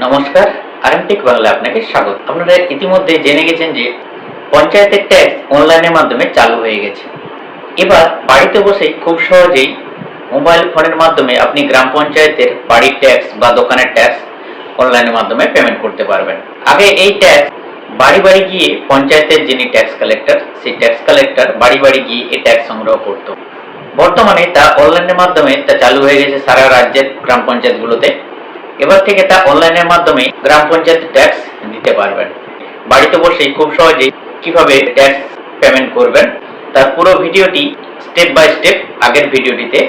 নমস্কার আরএমটেক বাংলা আপনাকে স্বাগত। আপনারা ইতিমধ্যে জেনে গেছেন যে পঞ্চায়েতের ট্যাক্স অনলাইনের মাধ্যমে চালু হয়ে গেছে। এবার বাড়িতে বসেই খুব সহজেই মোবাইল ফোনের মাধ্যমে আপনি গ্রাম পঞ্চায়েতের বাড়ির ট্যাক্স বা দোকানের ট্যাক্স অনলাইনের মাধ্যমে পেমেন্ট করতে পারবেন। আগে এই ট্যাক্স বাড়ি বাড়ি গিয়ে পঞ্চায়েতের যিনি ট্যাক্স কালেক্টর সেই ট্যাক্স কালেক্টর বাড়ি বাড়ি গিয়ে এই ট্যাক্স সংগ্রহ করত। বর্তমানে তা অনলাইনের মাধ্যমে তা চালু হয়ে গেছে সারা রাজ্যের গ্রাম পঞ্চায়েতগুলোতে। এবার থেকে তা অনলাইনের মাধ্যমে গ্রাম পঞ্চায়েত ট্যাক্স দিতে পারবেন। বাড়িতে বসেই খুব সহজেই কীভাবে ট্যাক্স পেমেন্ট করবেন, তার পুরো ভিডিওটি স্টেপ বাই স্টেপ আগের ভিডিওটিতে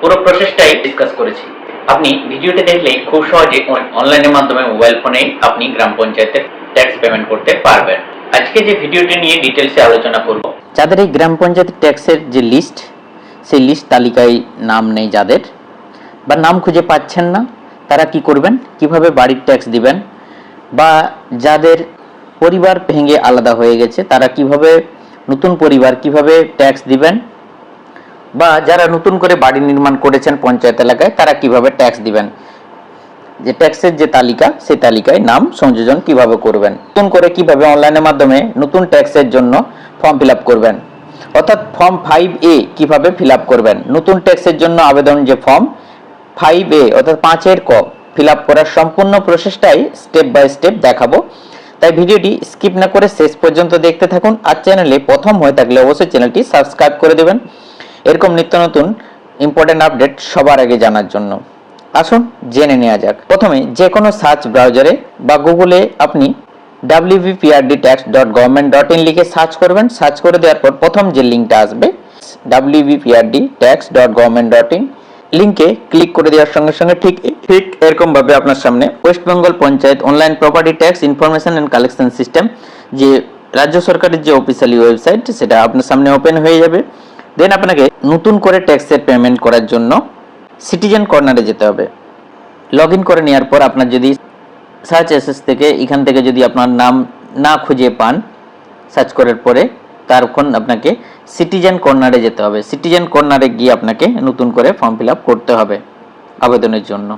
পুরো প্রসেসটাই ডিসকাস করেছি। আপনি ভিডিওটি দেখলেই খুব সহজে অনলাইনের মাধ্যমে মোবাইল ফোনেই আপনি গ্রাম পঞ্চায়েতের ট্যাক্স পেমেন্ট করতে পারবেন। আজকে যে ভিডিওটি নিয়ে ডিটেলসে আলোচনা করব, যাদের এই গ্রাম পঞ্চায়েত ট্যাক্সের যে লিস্ট সেই লিস্ট তালিকায় নাম নেই যাদের, বা নাম খুঁজে পাচ্ছেন না তারা কি করবেন? কীভাবে বাড়ির ট্যাক্স দিবেন? বা যাদের পরিবার ভেঙে আলাদা হয়ে গেছে, তারা কীভাবে নতুন পরিবার কীভাবে ট্যাক্স দিবেন? বা যারা নতুন করে বাড়ি নির্মাণ করেছেন পঞ্চায়েত এলাকায়, তারা কীভাবে ট্যাক্স দিবেন? যে ট্যাক্সের যে তালিকা, সেই তালিকায় নাম, সংযোজন কীভাবে করবেন? নতুন করে কীভাবে অনলাইনের মাধ্যমে নতুন ট্যাক্সের জন্য ফর্ম ফিল করবেন? অর্থাৎ ফর্ম ফাইভ এ কীভাবে ফিল করবেন? নতুন ট্যাক্সের জন্য আবেদন যে ফর্ম ফাইভ এ, অর্থাৎ পাঁচের ক ফিল করার সম্পূর্ণ প্রসেসটাই স্টেপ বাই স্টেপ দেখাবো। তাই ভিডিওটি স্কিপ না করে শেষ পর্যন্ত দেখতে থাকুন আর চ্যানেলে প্রথম হয়ে থাকলে অবশ্যই চ্যানেলটি সাবস্ক্রাইব করে দেবেন। এরকম নিত্য নতুন ইম্পর্টেন্ট আপডেট সবার আগে জানার জন্য। আসুন জেনে নেওয়া যাক। প্রথমে যে কোনো সার্চ ব্রাউজারে বা গুগলে আপনি WBPRD tax dot government dot in লিখে সার্চ করবেন। সার্চ করে দেওয়ার পর প্রথম যে লিঙ্কটা আসবে WBPRD tax dot government dot in লিঙ্কে ক্লিক করে দেওয়ার সঙ্গে সঙ্গে ঠিক ঠিক এরকম ভাবে আপনার সামনে West Bengal panchayat online property tax information and collection system যে রাজ্য সরকারের যে অফিসিয়ালি ওয়েবসাইট সেটা আপনার সামনে ওপেন হয়ে যাবে। দেন আপনাকে নতুন করে ট্যাক্সের পেমেন্ট করার জন্য সিটিজেন কর্নারে যেতে হবে। লগ ইন করে নেওয়ার পর আপনার যদি সার্চ এসএস থেকে এখান থেকে যদি আপনার নাম না খুঁজে পান সার্চ করার পরে তখন আপনাকে সিটিজেন কর্নারে যেতে হবে। সিটিজেন কর্নারে গিয়ে আপনাকে নতুন করে ফর্ম ফিল করতে হবে আবেদনের জন্য।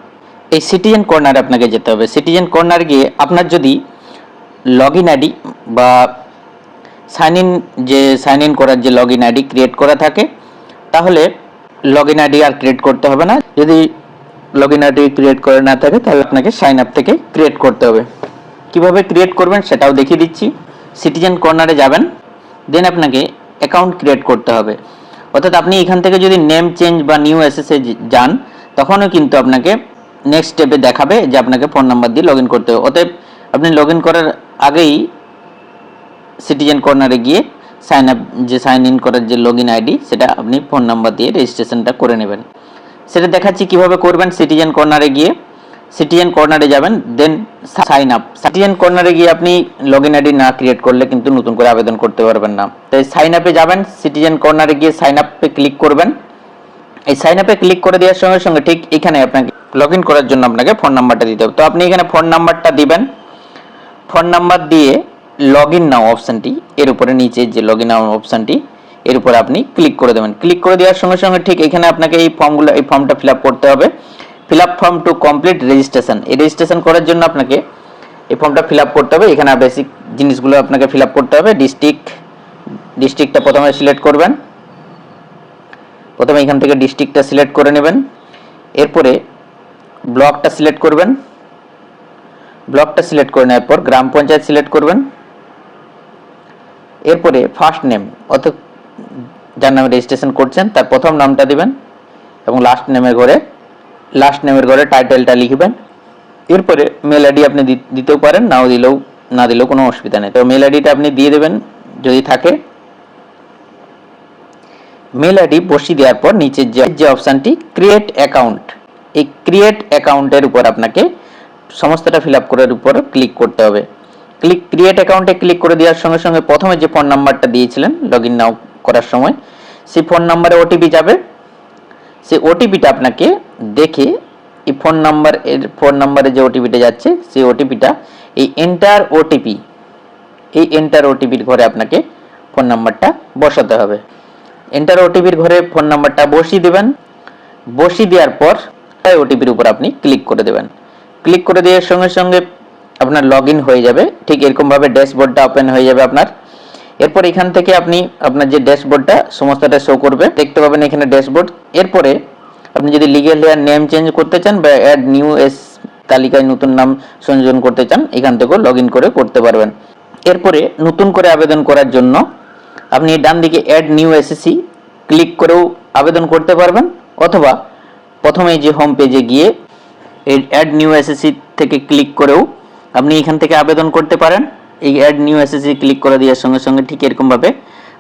এই সিটিজেন কর্নারে আপনাকে যেতে হবে। সিটিজেন কর্নার গিয়ে আপনার যদি লগ ইন আইডি বা সাইন ইন যে সাইন ইন করার যে লগ ইন আইডি ক্রিয়েট করা থাকে, তাহলে লগ ইন আইডি আর ক্রিয়েট করতে হবে না। যদি লগ ইন আইডি ক্রিয়েট করে না থাকে, তাহলে আপনাকে সাইন আপ থেকে ক্রিয়েট করতে হবে। কীভাবে ক্রিয়েট করবেন সেটাও দেখিয়ে দিচ্ছি। সিটিজেন কর্নারে যাবেন। দেন আপনাকে অ্যাকাউন্ট ক্রিয়েট করতে হবে। অর্থাৎ আপনি এখান থেকে যদি নেম চেঞ্জ বা নিউ এসএসএ যান, তখনও কিন্তু আপনাকে নেক্সট স্টেপে দেখাবে যে আপনাকে ফোন নাম্বার দিয়ে লগ করতে হবে। অতএব আপনি লগ করার আগেই সিটিজেন কর্নারে গিয়ে সাইন আপ যে সাইন ইন করার যে লগ আইডি সেটা আপনি ফোন নাম্বার দিয়ে রেজিস্ট্রেশনটা করে নেবেন। সেটা দেখাচ্ছি কীভাবে করবেন সিটিজেন কর্নারে গিয়ে। সিটিজেন কর্নারে যাবেন দেন সাইন আপ সিটিজেন কর্নারে গিয়ে আপনি লগ ইন আইডি না ক্রিয়েট করলে কিন্তু নতুন করে আবেদন করতে পারবেন না। তাই সাইন আপে যাবেন সিটিজেন কর্নারে গিয়ে সাইন আপে ক্লিক করবেন। এই সাইন আপে ক্লিক করে দেওয়ার সঙ্গে সঙ্গে ঠিক এখানে আপনাকে লগ ইন করার জন্য আপনাকে ফোন নাম্বারটা দিতে হবে। তো আপনি এখানে ফোন নাম্বারটা দিবেন। ফোন নাম্বার দিয়ে লগ ইন নাও অপশানটি এর উপরে নিচে যে লগ ইন নাও অপশানটি এর উপরে আপনি ক্লিক করে দেবেন। ক্লিক করে দেওয়ার সঙ্গে সঙ্গে ঠিক এখানে আপনাকে এই ফর্মগুলো এই ফর্মটা ফিল করতে হবে। Fill up form to complete registration. এই রেজিস্ট্রেশন করার জন্য আপনাকে এই ফর্মটা ফিল আপ করতে হবে। এখানে বেসিক জিনিসগুলো আপনাকে ফিল আপ করতে হবে। ডিস্ট্রিক্ট, ডিস্ট্রিক্টটা প্রথমে সিলেক্ট করবেন। প্রথমে এখান থেকে ডিস্ট্রিক্টটা সিলেক্ট করে নেবেন। এরপরে ব্লকটা সিলেক্ট করবেন। ব্লকটা সিলেক্ট করে নেওয়ার পর গ্রাম পঞ্চায়েত সিলেক্ট করবেন। এরপরে ফার্স্ট নেম, অর্থাৎ যার নামে রেজিস্ট্রেশন করছেন, তার প্রথম নামটা দিবেন এবং লাস্ট নেমের ঘরে লাস্ট নেমের ঘরে টাইটেলটা লিখবেন। এরপরে মেল আইডি আপনি দিতেও পারেন, নাও দিলেও, না দিলেও কোনো অসুবিধা নেই। তো মেল আইডিটা আপনি দিয়ে দেবেন যদি থাকে। মেল আইডি বসিয়ে দেওয়ার পর নিচে যে যে অপশানটি ক্রিয়েট অ্যাকাউন্ট এই ক্রিয়েট অ্যাকাউন্টের উপর আপনাকে সমস্তটা ফিল আপ করার উপর ক্লিক করতে হবে। ক্লিক ক্রিয়েট অ্যাকাউন্টে ক্লিক করে দেওয়ার সঙ্গে সঙ্গে প্রথমে যে ফোন নাম্বারটা দিয়েছিলেন লগ ইন নাও করার সময়, সেই ফোন নাম্বারে ওটিপি যাবে। সেই ওটিপিটা আপনাকে দেখে এই ফোন নাম্বার এর ফোন নাম্বারে যে ওটিপিটা যাচ্ছে, সেই ওটিপিটা এই এন্টার ওটিপি এই এন্টার ওটিপির ঘরে আপনাকে ফোন নাম্বারটা বসাতে হবে। এন্টার ওটিপির ঘরে ফোন নাম্বারটা বসিয়ে দেবেন। বসিয়ে দেওয়ার পর তাই ওটিপির উপর আপনি ক্লিক করে দেবেন। ক্লিক করে দেওয়ার সঙ্গে সঙ্গে আপনার লগ হয়ে যাবে। ঠিক এরকমভাবে ড্যাশবোর্ডটা ওপেন হয়ে যাবে আপনার। এরপর এখান থেকে আপনি আপনার যে ড্যাশবোর্ডটা সমস্তটা শো করবে, দেখতে পাবেন এখানে ড্যাশবোর্ড। এরপরে আপনি যদি লিগেল হেয়ার নেম চেঞ্জ করতে চান বা অ্যাড নিউ এস তালিকায় নতুন নাম সংযোজন করতে চান, এখান থেকেও লগ করে করতে পারবেন। এরপরে নতুন করে আবেদন করার জন্য আপনি ডান দিকে অ্যাড নিউ এসএসসি ক্লিক করেও আবেদন করতে পারবেন, অথবা প্রথমে যে হোম পেজে গিয়ে এই অ্যাড নিউ এসএসসি থেকে ক্লিক করেও আপনি এখান থেকে আবেদন করতে পারেন। এই অ্যাড নিউ এসএসসি ক্লিক করে দেওয়ার সঙ্গে সঙ্গে ঠিক এরকমভাবে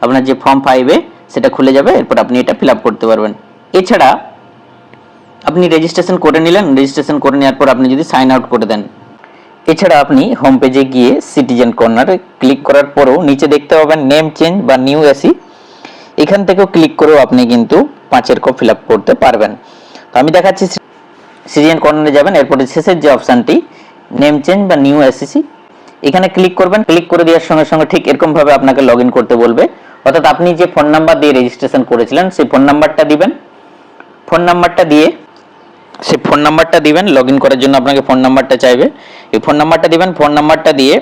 আপনার যে ফর্ম ফাইভে সেটা খুলে যাবে, এরপর আপনি এটা ফিল করতে পারবেন। এছাড়া আপনি রেজিস্ট্রেশন করে নিলেন রেজিস্ট্রেশন করে নেওয়ার পর আপনি যদি সাইন আউট করে দেন। এছাড়া আপনি হোম পেজে গিয়ে সিটিজেন কর্নারে ক্লিক করার পরও নিচে দেখতে পাবেন নেম চেঞ্জ বা নিউ এসি এখান থেকেও ক্লিক করেও আপনি কিন্তু পাঁচের কপ ফিল করতে পারবেন। তো আমি দেখাচ্ছি সিটিজেন কর্নারে যাবেন, এরপরে শেষের যে অপশানটি নেম চেঞ্জ বা নিউ এসিসি এখানে ক্লিক করবেন ক্লিক করে দেওয়ার সঙ্গে সঙ্গে ঠিক এরকমভাবে আপনাকে লগ করতে বলবে। অর্থাৎ আপনি যে ফোন নাম্বার দিয়ে রেজিস্ট্রেশন করেছিলেন, সেই ফোন নাম্বারটা দিবেন। ফোন নাম্বারটা দিয়ে সেই ফোন নাম্বারটা দিবেন লগ করার জন্য আপনাকে ফোন নাম্বারটা চাইবে। এই ফোন নাম্বারটা দিবেন ফোন নাম্বারটা দিয়ে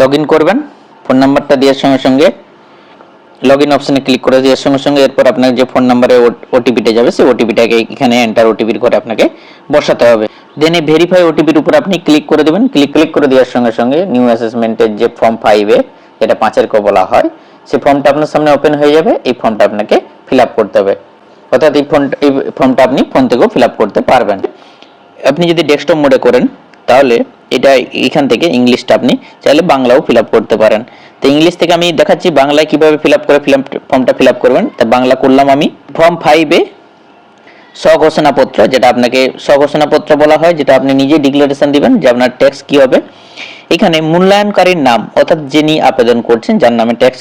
লগ করবেন। ফোন নাম্বারটা দেওয়ার সঙ্গে সঙ্গে লগ ইন অপশানে ক্লিক করে দেওয়ার সঙ্গে সঙ্গে এরপর আপনার যে ফোন নাম্বারে ওটিপিটা যাবে, সেই ওটিপিটাকে এখানে এন্টার ওটিপির করে আপনাকে বসাতে হবে। দেন এই ভেরিফাই ওটিপির উপর আপনি ক্লিক করে দেবেন। ক্লিক ক্লিক করে দেওয়ার সঙ্গে সঙ্গে নিউ অ্যাসেসমেন্টের যে ফর্ম ফাইভে যেটা পাঁচের ক বলা হয় সেই ফর্মটা আপনার সামনে ওপেন হয়ে যাবে। এই ফর্মটা আপনাকে ফিল করতে হবে। অর্থাৎ এই ফোন এই ফর্মটা আপনি ফোন থেকেও ফিল করতে পারবেন। আপনি যদি ডেস্কটপ মোডে করেন, তাহলে এটা এখান থেকে ইংলিশটা আপনি চাইলে বাংলাও ফিল করতে পারেন। তো ইংলিশ থেকে আমি দেখাচ্ছি বাংলায় কীভাবে ফিল করে ফিল ফর্মটা ফিল করবেন। তা বাংলা করলাম আমি। ফর্ম ফাইভে স্বঘোষণাপত্র, যেটা আপনাকে স্বঘোষণাপত্র বলা হয়, যেটা আপনি নিজে ডিক্লারেশন দিবেন যে আপনার ট্যাক্স কি হবে। এখানে মূল্যায়নকারীর নাম, অর্থাৎ যিনি আবেদন করছেন, যার নামে ট্যাক্স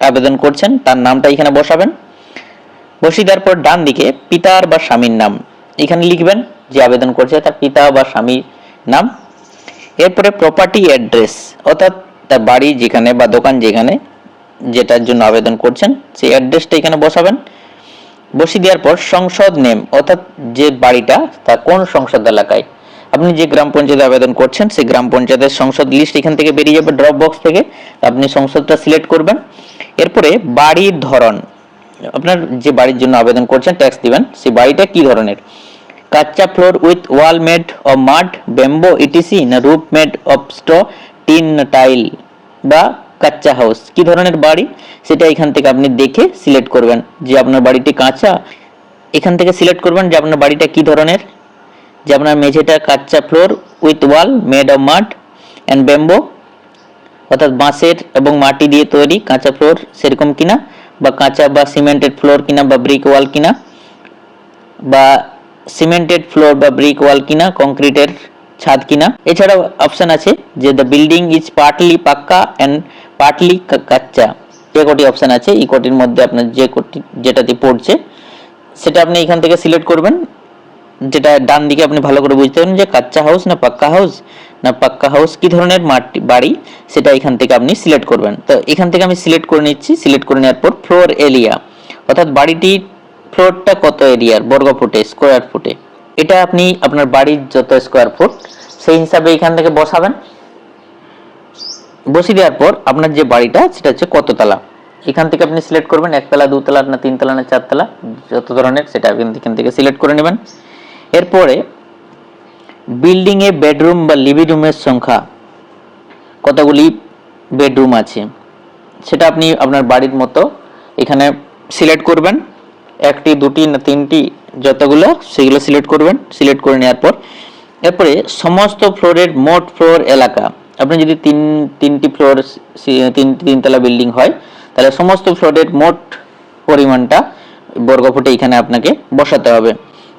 আবেদন করছেন, তার নামটা এখানে বসাবেন। বসিয়ে দেওয়ার পর ডান দিকে পিতার বা স্বামীর নাম, এখানে লিখবেন যে আবেদন করছে, তার পিতা বা স্বামীর নাম। এরপরে প্রপার্টি অ্যাড্রেস অর্থাৎ তার বাড়ি যেখানে বা দোকান যেখানে, যেটার জন্য আবেদন করছেন, সেই অ্যাড্রেসটা এখানে বসাবেন। বসিয়ে দেওয়ার পর সংসদ নেম, অর্থাৎ যে বাড়িটা, তা কোন সংসদ এলাকায়? আপনি যে গ্রাম পঞ্চায়েতে আবেদন করছেন, সেই গ্রাম পঞ্চায়েতের সংসদ লিস্ট এখান থেকে বেরিয়ে যাবে ড্রপ বক্স থেকে। আপনি সংসদটা সিলেক্ট করবেন। এরপরে বাড়ির ধরন। আপনার যে বাড়ির জন্য আবেদন করছেন ট্যাক্স দিবেন। সেই বাড়িটা কি ধরনের? Kutcha floor with wall made of mud bamboo ETC না roof made of stone tin tile বা কাচ্চা হাউস কি ধরনের বাড়ি? সেটা এখান থেকে আপনি দেখে সিলেক্ট করবেন যে আপনার বাড়িটি কাঁচা। এখান থেকে সিলেক্ট করবেন যে আপনার বাড়িটা কি ধরনের? যে আপনার মেঝেটা kutcha floor with wall made of mud and bamboo অর্থাৎ বাঁশের এবং মাটি দিয়ে তৈরি কাঁচা ফ্লোর সেরকম কিনা? বা কাঁচা বা সিমেন্টেড ফ্লোর কিনা বা ব্রিক ওয়াল কিনা? বা সিমেন্টেড ফ্লোর বা ব্রিক ওয়াল কিনা? কংক্রিটের ছাদ কিনা? এছাড়াও অপশন আছে যে the building is partly pucca and partly kutcha. কটি অপশন আছে, এই কটির মধ্যে আপনার যে কটি, যেটাতে পড়ছে, সেটা আপনি এখান থেকে সিলেক্ট করবেন। যেটা ডান দিকে আপনি ভালো করে বুঝতে পারেন যে কাচ্চা হাউস না পাক্কা হাউস না পাক্কা হাউস কি ধরনের মাটি, বাড়ি? সেটা এখান থেকে আপনি সিলেক্ট করবেন। তো এখান থেকে আমি সিলেক্ট করে নিচ্ছি। সিলেক্ট করে নেওয়ার পর ফ্লোর এরিয়া অর্থাৎ বাড়িটির ফ্লোরটা কত এরিয়ার বর্গ ফুটে স্কোয়ার ফুটে। এটা আপনি আপনার বাড়ির যত স্কোয়ার ফুট সেই হিসাবে এখান থেকে বসাবেন। বসিয়ে দেওয়ার পর আপনার যে বাড়িটা, সেটা হচ্ছে কততলা। এখান থেকে আপনি সিলেক্ট করবেন, একতলা, দুতলা, না তিনতলা, না চারতলা, যত ধরনের, সেটা আপনি এখান থেকে সিলেক্ট করে নেবেন। এরপরে বিল্ডিং এ বেডরুম বা লিভিং রুমের সংখ্যা, কতগুলি বেডরুম আছে, সেটা আপনি আপনার বাড়ির মতো এখানে সিলেক্ট করবেন। একটি, দুটি, না তিনটি, যতগুলো, সেগুলো সিলেক্ট করবেন। সিলেক্ট করে নেওয়ার পর, এরপরে সমস্ত ফ্লোরের মোট ফ্লোর এলাকা আপনি যদি তিন, তিনটি ফ্লোর তিন, তিনতলা বিল্ডিং হয়, তাহলে সমস্ত ফ্লোরের মোট পরিমাণটা বর্গফুটে এখানে আপনাকে বসাতে হবে।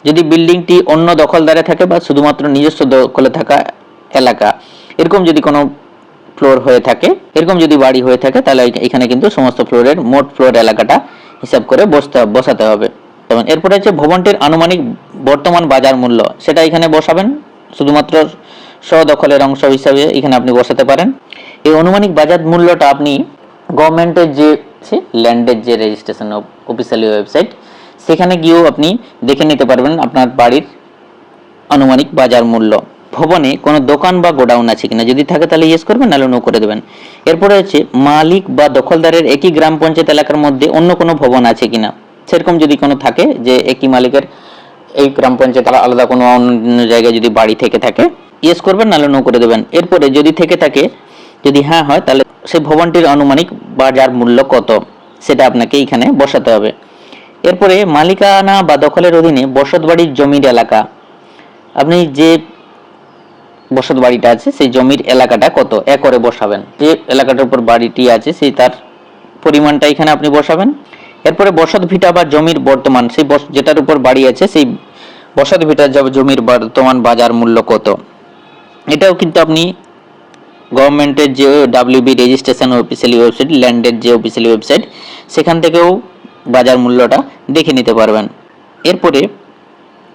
যদি বিল্ডিংটি অন্য দখলদারে থাকে বা শুধুমাত্র নিজস্ব দখলে থাকা এলাকা, এরকম যদি কোনো ফ্লোর হয়ে থাকে, এরকম যদি বাড়ি হয়ে থাকে, তাহলে এখানে কিন্তু সমস্ত ফ্লোরের মোট ফ্লোর এলাকাটা হিসাব করে বসতে, বসাতে হবে। যেমন এরপরে হচ্ছে ভবনটির আনুমানিক বর্তমান বাজার মূল্য, সেটা এখানে বসাবেন, শুধুমাত্র স্বদখলের অংশ হিসাবে এখানে আপনি বসাতে পারেন। এই আনুমানিক বাজার মূল্যটা আপনি গভর্নমেন্টের যে ল্যান্ডের যে রেজিস্ট্রেশন অফিসিয়ালি ওয়েবসাইট সেখানে গিয়েও আপনি দেখে নিতে পারবেন আপনার বাড়ির আনুমানিক বাজার মূল্য। ভবনে কোনো দোকান বা গোডাউন আছে কিনা, যদি থাকে তাহলে ইয়েস করবেন, নাহলে নো করে দেবেন। এরপরে হচ্ছে মালিক বা দখলদারের একই গ্রাম পঞ্চায়েত এলাকার মধ্যে অন্য কোনো ভবন আছে কিনা। সেরকম যদি কোনো থাকে যে একই মালিকের এই গ্রাম পঞ্চায়েত আলা- আলাদা কোনো অন্য জায়গায় যদি বাড়ি থেকে থাকে ইয়েস করবেন, নাহলে নো করে দেবেন। এরপরে যদি থেকে থাকে, যদি হ্যাঁ হয়, তাহলে সেই ভবনটির আনুমানিক বাজার মূল্য কত, সেটা আপনাকে এখানে বসাতে হবে। এরপরে মালিকানা বা দখলের অধীনে বসত বাড়ির জমির এলাকা। আপনি যে বসত বাড়িটা আছে, সেই জমির এলাকাটা কত? একরে বসাবেন। যে এলাকাটার উপর বাড়িটি আছে, সেই তার পরিমাণটা এখানে আপনি বসাবেন। এরপরে বসত ভিটা বা জমির বর্তমান, সেই যেটার উপর বাড়ি আছে, সেই বসত ভিটা জমির বর্তমান বাজার মূল্য কত? এটাও কিন্তু আপনি গভর্নমেন্টের যে ডাব্লিউবি রেজিস্ট্রেশন অফিসিয়ালি ওয়েবসাইট ল্যান্ডের যে অফিসিয়ালি ওয়েবসাইট সেখান থেকেও বাজার মূল্যটা দেখে নিতে পারবেন। এরপরে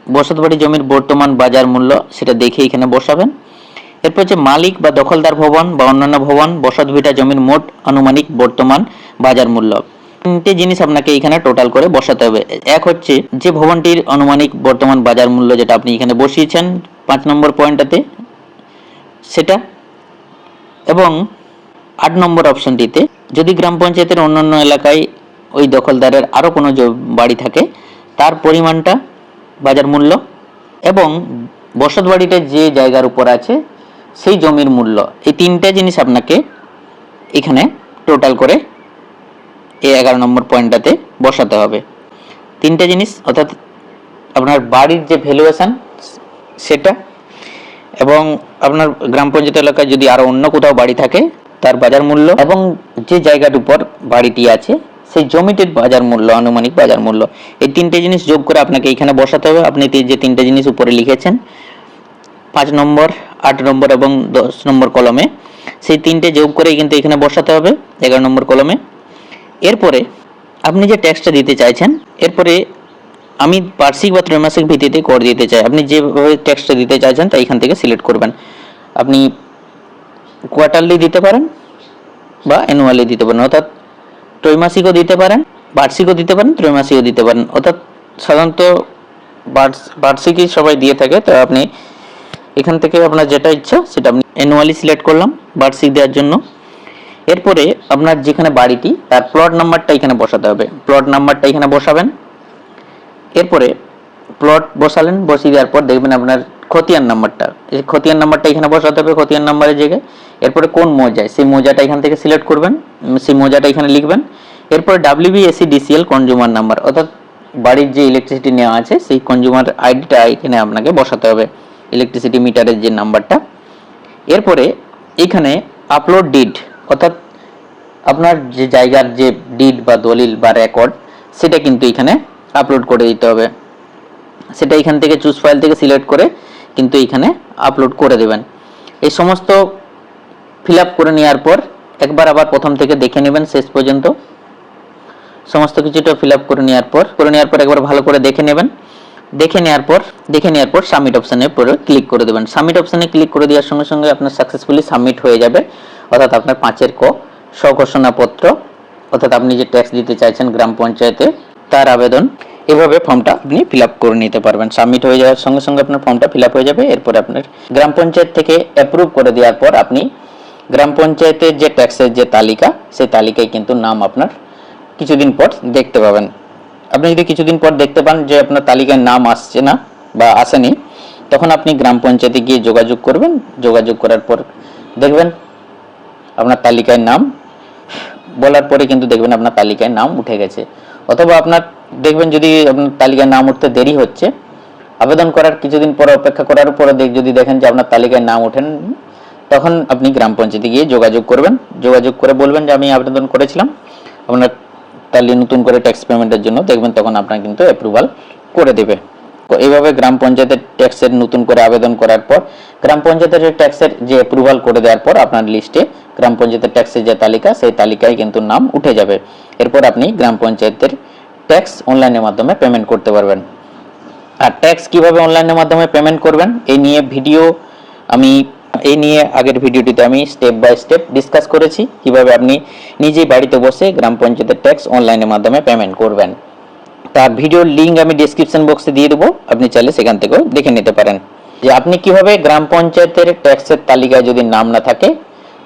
বসতবাড়ি জমির বর্তমান বাজার মূল্য সেটা দেখে এখানে বসাবেন। এরপর হচ্ছে মালিক বা দখলদার ভবন বা অন্যান্য ভবন, বসত ভিটা জমির মোট আনুমানিক বর্তমান বাজার মূল্য। তিনটে জিনিস আপনাকে এখানে টোটাল করে বসাতে হবে। এক হচ্ছে যে ভবনটির আনুমানিক বর্তমান বাজার মূল্য যেটা আপনি এখানে বসিয়েছেন, পাঁচ নম্বর পয়েন্টটাতে সেটা। এবং আট নম্বর অপশনটিতে, যদি গ্রাম পঞ্চায়েতের অন্যান্য এলাকায় ওই দখলদারের আরও কোনো বাড়ি থাকে, তার পরিমাণটা, বাজার মূল্য এবং বসত বাড়িটা যে জায়গার উপর আছে, সেই জমির মূল্য, এই তিনটা জিনিস আপনাকে এখানে টোটাল করে এই এগারো নম্বর পয়েন্টটাতে বসাতে হবে। তিনটা জিনিস, অর্থাৎ আপনার বাড়ির যে ভ্যালুয়েশান সেটা এবং আপনার গ্রাম পঞ্চায়েত এলাকায় যদি আরও অন্য কোথাও বাড়ি থাকে, তার বাজার মূল্য এবং যে জায়গার উপর বাড়িটি আছে, সেই জমিটির বাজার মূল্য, আনুমানিক বাজার মূল্য, এই তিনটে জিনিস যোগ করে আপনাকে এখানে বসাতে হবে। আপনি যে তিনটে জিনিস উপরে লিখেছেন, পাঁচ নম্বর, আট নম্বর এবং দশ নম্বর কলমে, সেই তিনটে যোগ করে কিন্তু এখানে বসাতে হবে, এগারো নম্বর কলমে। এরপরে আপনি যে ট্যাক্সটা দিতে চাইছেন, এরপরে আমি বার্ষিক বা ত্রৈমাসিক ভিত্তিতে কর দিতে চাই। আপনি যেভাবে ট্যাক্সটা দিতে চাইছেন, তা এখান থেকে সিলেক্ট করবেন। আপনি কোয়ার্টারলি দিতে পারেন বা অ্যানুয়ালি দিতে পারেন। অর্থাৎ ত্রৈমাসিকও দিতে পারেন, বার্ষিকও দিতে পারেন, ত্রৈমাসিকও দিতে পারেন। অর্থাৎ সাধারণত বার্ষিকই সবাই দিয়ে থাকে। তো আপনি এখান থেকে আপনার যেটা ইচ্ছা সেটা আপনি অ্যানুয়ালি সিলেক্ট করলাম বার্ষিক দেওয়ার জন্য। এরপরে আপনার যেখানে বাড়িটি, তার প্লট নাম্বারটা এখানে বসাতে হবে। প্লট নাম্বারটা এখানে বসাবেন। এরপরে প্লট বসালেন, বসিয়ে দেওয়ার পর দেখবেন আপনার খতিয়ান নাম্বারটা এই খতিয়ান নাম্বারটা এখানে বসাতে হবে খতিয়ান নাম্বারের জায়গায়। এরপরে কোন মৌজায় সেই মৌজাটা এখান থেকে সিলেক্ট করবেন, সেই মৌজাটা এখানে লিখবেন। এরপরে WB SE DCL consumer number অর্থাৎ বাড়ির যে ইলেকট্রিসিটি নেওয়া আছে, সেই কনজিউমার আইডিটা এখানে আপনাকে বসাতে হবে ইলেকট্রিসিটি মিটারের যে নাম্বারটা এরপরে এখানে আপলোড ডিড অর্থাৎ আপনার যে জায়গার যে ডিড বা দলিল বা রেকর্ড সেটা কিন্তু এখানে আপলোড করে দিতে হবে। সেটা এখান থেকে চুজ ফাইল থেকে সিলেক্ট করে কিন্তু এখানে আপলোড করে দেবেন। এই সমস্ত ফিল করে নেওয়ার পর একবার আবার প্রথম থেকে দেখে নেবেন শেষ পর্যন্ত। সমস্ত কিছুটা ফিল করে নেওয়ার পর, করে নেওয়ার পর একবার ভালো করে দেখে নেবেন। দেখে নেওয়ার পর, দেখে নেওয়ার পর সাবমিট অপশানে পরে ক্লিক করে দেবেন। সাবমিট অপশানে ক্লিক করে দেওয়ার সঙ্গে সঙ্গে আপনার সাকসেসফুলি সাবমিট হয়ে যাবে। অর্থাৎ আপনার পাঁচের ক স্বঘোষণাপত্র অর্থাৎ আপনি যে ট্যাক্স দিতে চাইছেন গ্রাম পঞ্চায়েতে তার আবেদন, এভাবে ফর্মটা আপনি ফিল করে নিতে পারবেন। সাবমিট হয়ে যাওয়ার সঙ্গে সঙ্গে আপনার ফর্মটা ফিল হয়ে যাবে। এরপর আপনার গ্রাম পঞ্চায়েত থেকে অ্যাপ্রুভ করে দেওয়ার পর আপনি গ্রাম পঞ্চায়েতের যে ট্যাক্সের যে তালিকা, সেই তালিকায় কিন্তু নাম আপনার কিছুদিন পর দেখতে পাবেন। আপনি যদি কিছুদিন পর দেখতে পান যে আপনার তালিকায় নাম আসছে না বা আসেনি, তখন আপনি গ্রাম পঞ্চায়েতে গিয়ে যোগাযোগ করবেন। যোগাযোগ করার পর দেখবেন আপনার তালিকায় নাম, বলার পরে কিন্তু দেখবেন আপনার তালিকায় নাম উঠে গেছে। অথবা আপনার দেখবেন যদি আপনার তালিকায় নাম উঠতে দেরি হচ্ছে, আবেদন করার কিছুদিন পরে অপেক্ষা করার পরে যদি দেখেন যে আপনার তালিকায় নাম ওঠেন তখন আপনি গ্রাম পঞ্চায়েতে গিয়ে যোগাযোগ করবেন। যোগাযোগ করে বলবেন যে আমি আবেদন করেছিলাম। আপনার তাহলে নতুন করে ট্যাক্স পেমেন্টের জন্য দেখবেন তখন আপনার কিন্তু অ্যাপ্রুভাল করে দেবে। এইভাবে গ্রাম পঞ্চায়েতের ট্যাক্সের নতুন করে আবেদন করার পর, গ্রাম পঞ্চায়েতের ট্যাক্সের যে অ্যাপ্রুভাল করে দেওয়ার পর আপনার লিস্টে গ্রাম পঞ্চায়েতের ট্যাক্সের যে তালিকা, সেই তালিকায় কিন্তু নাম উঠে যাবে। এরপর আপনি গ্রাম পঞ্চায়েতের ট্যাক্স অনলাইনের মাধ্যমে পেমেন্ট করতে পারবেন। আর ট্যাক্স কীভাবে অনলাইনের মাধ্যমে পেমেন্ট করবেন এই নিয়ে ভিডিও আমি এই নিয়ে আগের ভিডিওটিতে আমি স্টেপ বাই স্টেপ ডিসকাস করেছি। কীভাবে আপনি নিজেই বাড়িতে বসে গ্রাম পঞ্চায়েতের ট্যাক্স অনলাইনের মাধ্যমে পেমেন্ট করবেন। তার ভিডিওর লিঙ্ক আমি ডেসক্রিপশন বক্সে দিয়ে দেবো। আপনি চাইলে সেখান থেকেও দেখে নিতে পারেন। যে আপনি কীভাবে গ্রাম পঞ্চায়েতের ট্যাক্সের তালিকায় যদি নাম না থাকে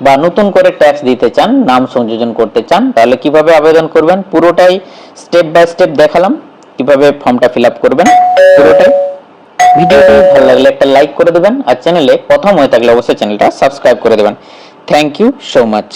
বা নতুন করে ট্যাক্স দিতে চান, নাম সংযোজন করতে চান, তাহলে কীভাবে আবেদন করবেন? পুরোটাই স্টেপ বাই স্টেপ দেখালাম। কীভাবে ফর্মটা ফিল আপ করবেন? পুরোটাই। ভিডিওটি ভালো লাগলে একটা লাইক করে দেবেন। আর চ্যানেলে প্রথম হয়ে থাকলে অবশ্যই চ্যানেলটা সাবস্ক্রাইব করে দেবেন। Thank you so much